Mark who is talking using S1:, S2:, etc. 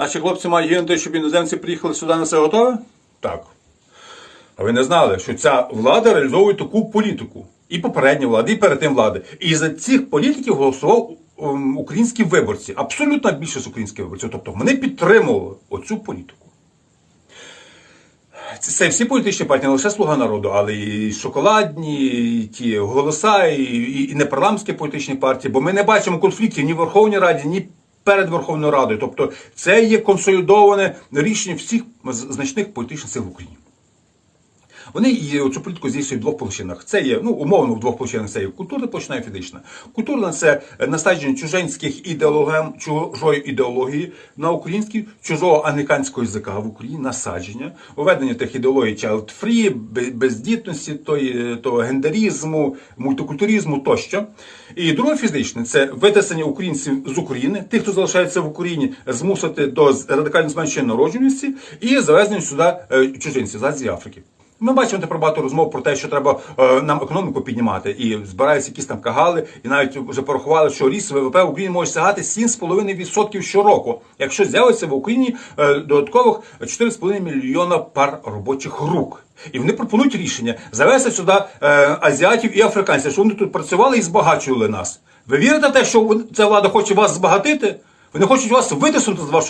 S1: Наші хлопці мають гинути, щоб іноземці приїхали сюди на все готове? Так. А ви не знали, що ця влада реалізовує таку політику. І попередня влада, і перед тим влади. І за цих політиків голосував ем, українські виборці. Абсолютна більшість українських виборців. Тобто вони підтримували оцю політику. Це, всі політичні партії, не лише Слуга народу, але і шоколадні, і ті голоса, і, і, і непарламентські політичні партії, бо ми не бачимо конфліктів ні в Верховній Раді, ні перед Верховною Радою. Тобто це є консолідоване рішення всіх значних політичних сил в Україні. Вони і цю політику здійснюють в двох площинах. Це є, ну, умовно, в двох площинах це є культурна площина і фізична. Культурна це насадження чужинських ідеологем, чужої ідеології на українській, чужого англіканського язика в Україні, насадження, введення тих ідеологій child-free, бездітності, тої, того гендерізму, мультикультуризму тощо. І друге фізичне це витиснення українців з України, тих, хто залишається в Україні, змусити до радикального зменшення народжуваності і завезення сюди е, чужинців з Азії Африки. Ми бачимо тепер багато розмов про те, що треба е, нам економіку піднімати, і збираються якісь там кагали, і навіть вже порахували, що ріст ВВП в Україні може сягати 7,5% щороку, якщо з'явиться в Україні е, додаткових 4,5 мільйона пар робочих рук. І вони пропонують рішення завести сюди е, азіатів і африканців, щоб вони тут працювали і збагачували нас. Ви вірите в те, що ця влада хоче вас збагатити? Вони хочуть вас витиснути з вашої